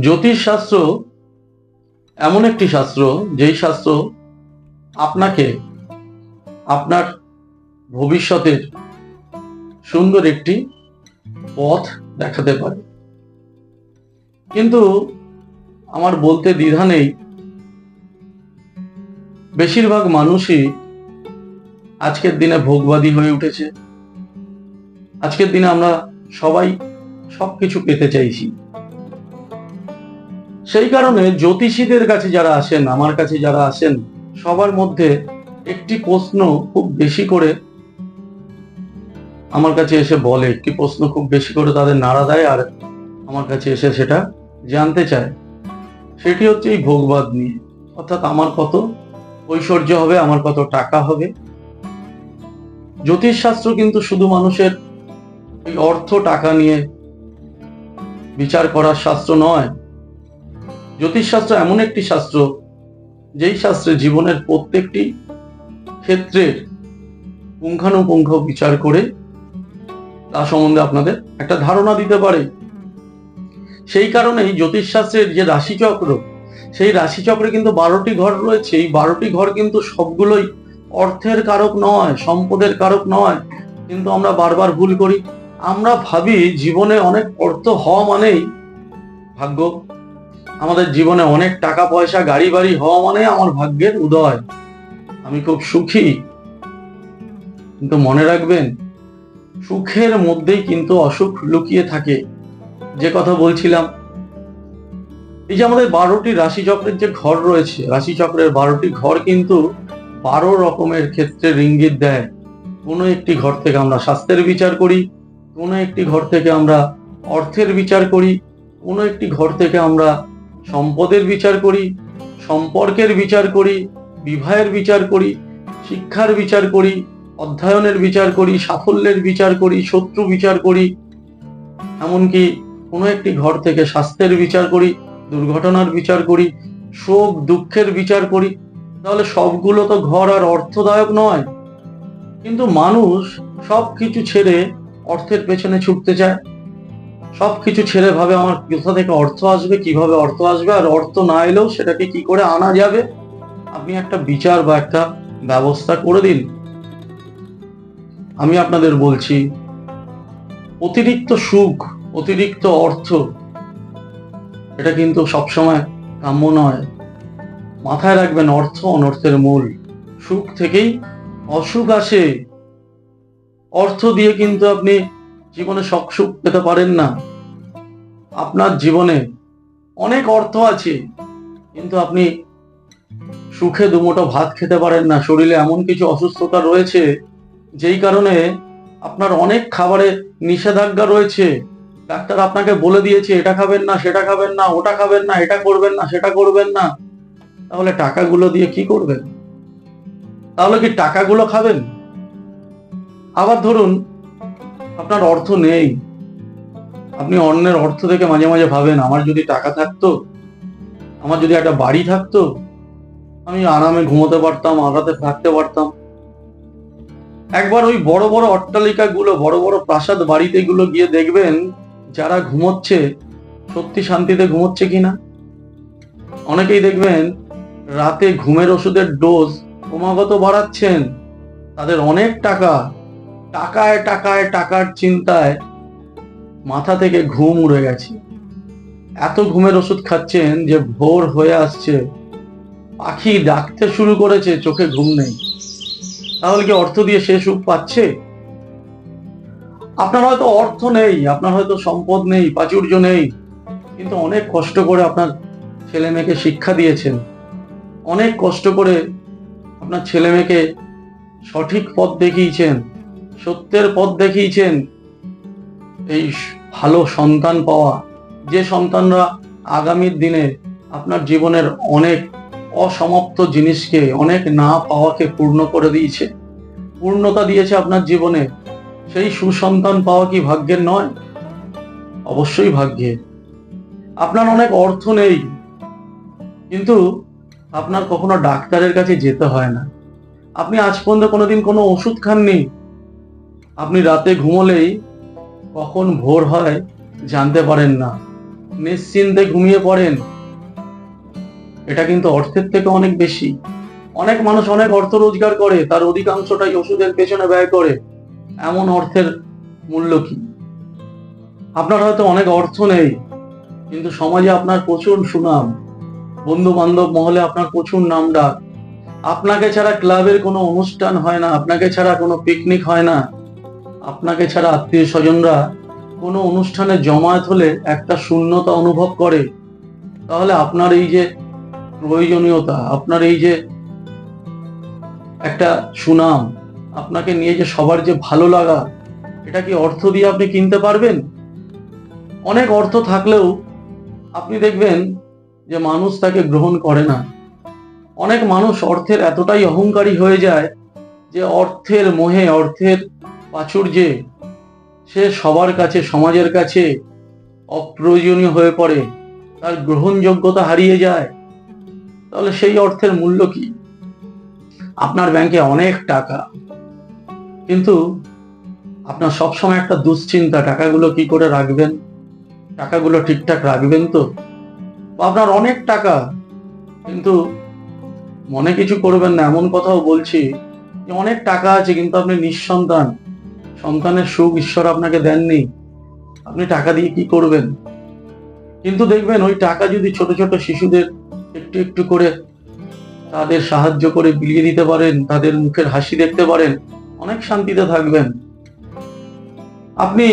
জ্যোতিষশাস্ত্র এমন একটি শাস্ত্র, যেই শাস্ত্র আপনাকে আপনার ভবিষ্যতের সুন্দর একটি পথ দেখাতে পারে। কিন্তু আমার বলতে দ্বিধা নেই। বেশিরভাগ মানুষই আজকের দিনে ভোগবাদী হয়ে উঠেছে। আজকের দিনে আমরা সবাই সবকিছু পেতে চাইছি। সেই কারণে জ্যোতিষীদের কাছে যারা আসেন, আমার কাছে যারা আসেন, সবার মধ্যে একটি প্রশ্ন খুব বেশি করে আমার কাছে এসে বলে, একটি প্রশ্ন খুব বেশি করে তাদের নাড়া দেয় আর আমার কাছে এসে সেটা জানতে চায়। সেটি হচ্ছে এই ভোগবাদ নিয়ে। অর্থাৎ আমার কত ঐশ্বর্য হবে, আমার কত টাকা হবে। জ্যোতিষশাস্ত্র কিন্তু শুধু মানুষের এই অর্থ টাকা নিয়ে বিচার করার শাস্ত্র নয় জ্যোতিষশাস্ত্র এমন একটি শাস্ত্র, যেই শাস্ত্রে জীবনের প্রত্যেকটি ক্ষেত্রের পুঙ্খানুপুঙ্খ বিচার করে তা সম্বন্ধে আপনাদের একটা ধারণা দিতে পারে। সেই কারণেই জ্যোতিষশাস্ত্রের যে রাশিচক্র, সেই রাশিচক্রে কিন্তু বারোটি ঘর রয়েছে। এই বারোটি ঘর কিন্তু সবগুলোই অর্থের কারক নয়, সম্পদের কারক নয়। কিন্তু আমরা বারবার ভুল করি। আমরা ভাবি জীবনে অনেক অর্থ হওয়া মানেই ভাগ্য। আমাদের জীবনে অনেক টাকা পয়সা, গাড়ি বাড়ি হওয়া মানে আমার ভাগ্যের উদয়। আমি খুব সুখী। কিন্তু মনে রাখবেন, সুখের মধ্যেই কিন্তু অসুখ লুকিয়ে থাকে। যে কথা বলছিলাম, এই যে আমাদের বারোটি রাশিচক্রের যে ঘর রয়েছে, রাশিচক্রের বারোটি ঘর কিন্তু বারো রকমের ক্ষেত্রে রিঙ্গিত দেয়। কোনো একটি ঘর থেকে আমরা স্বাস্থ্যের বিচার করি, কোনো একটি ঘর থেকে আমরা অর্থের বিচার করি, কোনো একটি ঘর থেকে আমরা সম্পদের বিচার করি সম্পর্কের বিচার করি বিবাহের বিচার করি শিক্ষার বিচার করি অধ্যয়নের বিচার করি সাফল্যের বিচার করি শত্রু বিচার করি এমনকি কোনো একটি ঘর থেকে স্বাস্থ্যের বিচার করি দুর্ঘটনার বিচার করি শোক দুঃখের বিচার করি তাহলে সবগুলো তো ঘর আর অর্থদায়ক নয় কিন্তু মানুষ সব কিছু ছেড়ে অর্থের পেছনে ছুটতে চায় সব কিছু ছেড়ে ভাবে আমার কোথা থেকে অর্থ আসবে, কীভাবে অর্থ আসবে আর অর্থ না এলেও সেটাকে কি করে আনা যাবে? আপনি একটা বিচার বা একটা ব্যবস্থা করে দিন। আমি আপনাদের বলছি, অতিরিক্ত সুখ, অতিরিক্ত অর্থ, এটা কিন্তু সবসময় কাম্য নয়। মাথায় রাখবেন অর্থ অনর্থের মূল। সুখ থেকেই অসুখ আসে। অর্থ দিয়ে কিন্তু আপনি জীবনে সব সুখ পেতে পারেন না। আপনার জীবনে অনেক অর্থ আছে, কিন্তু আপনি সুখে দুমুঠো ভাত খেতে পারেন না। শরীরে এমন কিছু অসুস্থতা রয়েছে, যেই কারণে আপনার অনেক খাবারে নিষেধাজ্ঞা রয়েছে। ডাক্তার আপনাকে বলে দিয়েছে, এটা খাবেন না, সেটা খাবেন না, ওটা খাবেন না, এটা করবেন না, সেটা করবেন না। তাহলে টাকাগুলো দিয়ে কি করবেন? তাহলে কি টাকাগুলো খাবেন? আবার ধরুন আপনার অর্থ নেই। আপনি অন্যের অর্থ থেকে মাঝে মাঝে ভাবেন, আমার যদি টাকা থাকতো, আমার যদি একটা বাড়ি থাকতো, আমি আরামে ঘুমোতে পারতাম আঘাতে থাকতে পারতাম। একবার ওই বড় বড় অট্টালিকা গুলো বড় বড় প্রাসাদ বাড়িতে গুলো গিয়ে দেখবেন, যারা ঘুমোচ্ছে, সত্যি শান্তিতে ঘুমোচ্ছে কিনা? অনেকেই দেখবেন, রাতে ঘুমের ওষুধের ডোজ ক্রমাগত বাড়াচ্ছেন। তাদের অনেক টাকা টাকায় টাকায়, টাকার চিন্তায় মাথা থেকে ঘুম উড়ে গেছে। এত ঘুমের ওষুধ খাচ্ছেন যে ভোর হয়ে আসছে। পাখি ডাকতে শুরু করেছে, চোখে ঘুম নেই। তাহলে কি অর্থ দিয়ে সে সুখ পাচ্ছে? আপনার হয়তো অর্থ নেই, আপনার হয়তো সম্পদ নেই, প্রাচুর্য নেই, কিন্তু অনেক কষ্ট করে আপনার ছেলে মেয়েকে শিক্ষা দিয়েছেন। অনেক কষ্ট করে আপনার ছেলে মেয়েকে সঠিক পথ দেখিয়েছেন। সত্যের পথ দেখিয়েছেন এই ভালো সন্তান পাওয়া। যে সন্তানরা আগামীর দিনে আপনার জীবনের অনেক অসমাপ্ত জিনিসকে, অনেক না পাওয়াকে পূর্ণ করে দিয়েছে, পূর্ণতা দিয়েছে আপনার জীবনে, সেই সুসন্তান পাওয়া কি ভাগ্যের নয়? অবশ্যই ভাগ্যের। আপনার অনেক অর্থ নেই, কিন্তু আপনার কখনো ডাক্তারের কাছে যেতে হয় না। আপনি আজ পর্যন্ত কোনোদিন কোনো ওষুধ খাননি আপনি রাতে ঘুমোলেই কখন ভোর হয় জানতে পারেন না। নিশ্চিন্তে ঘুমিয়ে পড়েন। এটা কিন্তু অর্থের থেকে অনেক বেশি। অনেক মানুষ অনেক অর্থ রোজগার করে, তার অধিকাংশটাই ওষুধের পেছনে ব্যয় করে। এমন অর্থের মূল্য কি? আপনার হয়তো অনেক অর্থ নেই, কিন্তু সমাজে আপনার প্রচুর সুনাম। বন্ধু বান্ধব মহলে আপনার প্রচুর নাম ডাক। আপনাকে ছাড়া ক্লাবের কোনো অনুষ্ঠান হয় না, আপনাকে ছাড়া কোনো পিকনিক হয় না। আপনাকে ছাড়া আত্মীয় স্বজনরা কোনো অনুষ্ঠানে জমায়েত হলে একটা শূন্যতা অনুভব করে। তাহলে আপনার এই যে প্রয়োজনীয়তা, আপনার এই যে একটা সুনাম, আপনাকে নিয়ে যে সবার যে ভালো লাগা, এটা কি অর্থ দিয়ে আপনি কিনতে পারবেন? অনেক অর্থ থাকলেও আপনি দেখবেন যে মানুষ তাকে গ্রহণ করে না। অনেক মানুষ অর্থের এতটাই অহংকারী হয়ে যায় যে অর্থের মোহে, অর্থের প্রাচুর্যে সে সবার কাছে, সমাজের কাছে অপ্রয়োজনীয় হয়ে পড়ে, তার গ্রহণযোগ্যতা হারিয়ে যায়, তাহলে সেই অর্থের মূল্য কি? আপনার ব্যাংকে অনেক টাকা, কিন্তু আপনার সবসময় একটা দুশ্চিন্তা, টাকাগুলো কি করে রাখবেন? টাকাগুলো ঠিকঠাক রাখবেন তো? আপনার অনেক টাকা, কিন্তু মনে কিছু করবেন না, এমন কথাও বলছি যে অনেক টাকা আছে, কিন্তু আপনি নিঃসন্তান। সন্তানের সুখ ঈশ্বর আপনাকে দেননি, আপনি টাকা দিয়ে কি করবেন? কিন্তু দেখবেন ওই টাকা যদি ছোট ছোট শিশুদের একটু একটু করে তাদের সাহায্য করে বিলিয়ে দিতে পারেন, তাদের মুখের হাসি দেখতে পারেন, অনেক শান্তিতে থাকবেন। আপনি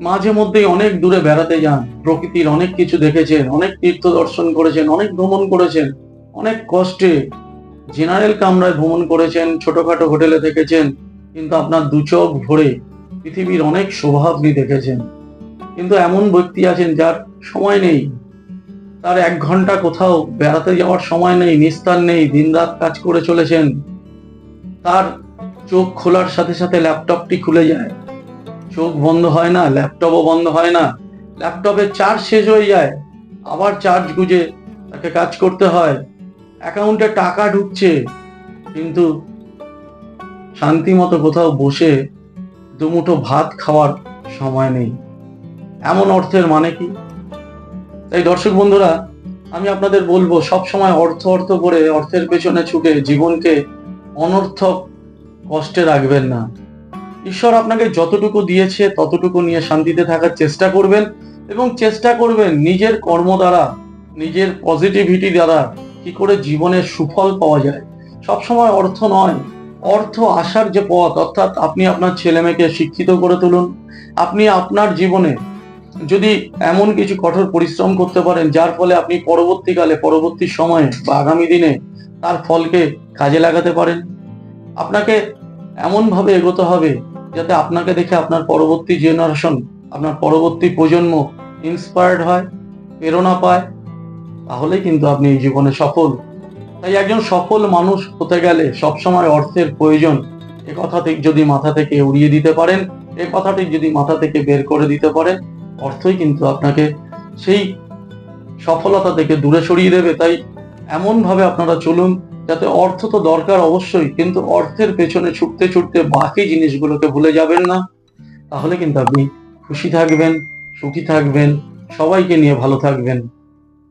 মাঝে মধ্যেই অনেক দূরে বেড়াতে যান, প্রকৃতির অনেক কিছু দেখেছেন, অনেক তীর্থ দর্শন করেছেন, অনেক ভ্রমণ করেছেন, অনেক কষ্টে জেনারেল কামরায় ভ্রমণ করেছেন, ছোটখাটো হোটেলে থেকেছেন কিন্তু আপনার দু চোখ ভরে পৃথিবীর অনেক শোভা আপনি দেখেছেন। কিন্তু এমন ব্যক্তি আছেন যার সময় নেই। তার এক ঘণ্টা কোথাও বেড়াতে যাওয়ার সময় নেই, নিস্তার নেই, দিনরাত কাজ করে চলেছেন। তার চোখ খোলার সাথে সাথে ল্যাপটপটি খুলে যায়। চোখ বন্ধ হয় না, ল্যাপটপও বন্ধ হয় না। ল্যাপটপের চার্জ শেষ হয়ে যায়, আবার চার্জ গুজে তাকে কাজ করতে হয়। অ্যাকাউন্টে টাকা ঢুকছে, কিন্তু শান্তি মতো কোথাও বসে দুমুঠো ভাত খাওয়ার সময় নেই। এমন অর্থের মানে কি? তাই দর্শক বন্ধুরা, আমি আপনাদের বলব, সব সময় অর্থ অর্থ করে অর্থের পেছনে ছুটে জীবনকে অনর্থক কষ্টে রাখবেন না। ঈশ্বর আপনাকে যতটুকু দিয়েছে, ততটুকু নিয়ে শান্তিতে থাকার চেষ্টা করবেন এবং চেষ্টা করবেন নিজের কর্ম দ্বারা, নিজের পজিটিভিটি দ্বারা কি করে জীবনের সুফল পাওয়া যায়। সবসময় অর্থ নয় অর্থ আসার যে পথ, অর্থাৎ আপনি আপনার ছেলে মেয়েকে শিক্ষিত করে তুলুন, আপনি আপনার জীবনে যদি এমন কিছু কঠোর পরিশ্রম করতে পারেন, যার ফলে আপনি পরবর্তীকালে, পরবর্তী সময়ে বা আগামী দিনে তার ফলকে কাজে লাগাতে পারেন। আপনাকে এমনভাবে এগোতে হবে যাতে আপনাকে দেখে আপনার পরবর্তী জেনারেশন আপনার পরবর্তী প্রজন্ম ইন্সপায়ার্ড হয়, প্রেরণা পায়। তাহলেই কিন্তু আপনি এই জীবনে সফল। তাই একজন সফল মানুষ হতে গেলে সবসময় অর্থের প্রয়োজন। এ থেকে যদি মাথা থেকে উড়িয়ে দিতে পারেন, এ কথাটি যদি মাথা থেকে বের করে দিতে পারেন, অর্থই কিন্তু আপনাকে সেই সফলতা থেকে দূরে সরিয়ে দেবে। তাই এমন ভাবে আপনারা চলুন, যাতে অর্থ তো দরকার অবশ্যই, কিন্তু অর্থের পেছনে ছুটতে ছুটতে বাকি জিনিসগুলোকে ভুলে যাবেন না। তাহলে কিন্তু আপনি খুশি থাকবেন, সুখী থাকবেন, সবাইকে নিয়ে ভালো থাকবেন।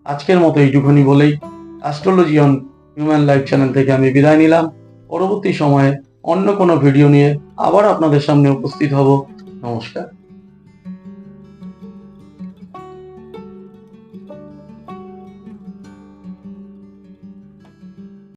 আজকের মতো এইটুকুনি বলেই। Astrology on human life channel থেকে আমি বিদায় নিলাম। পরবর্তী সময়ে অন্য কোনো ভিডিও নিয়ে আবার আপনাদের সামনে উপস্থিত হব। নমস্কার।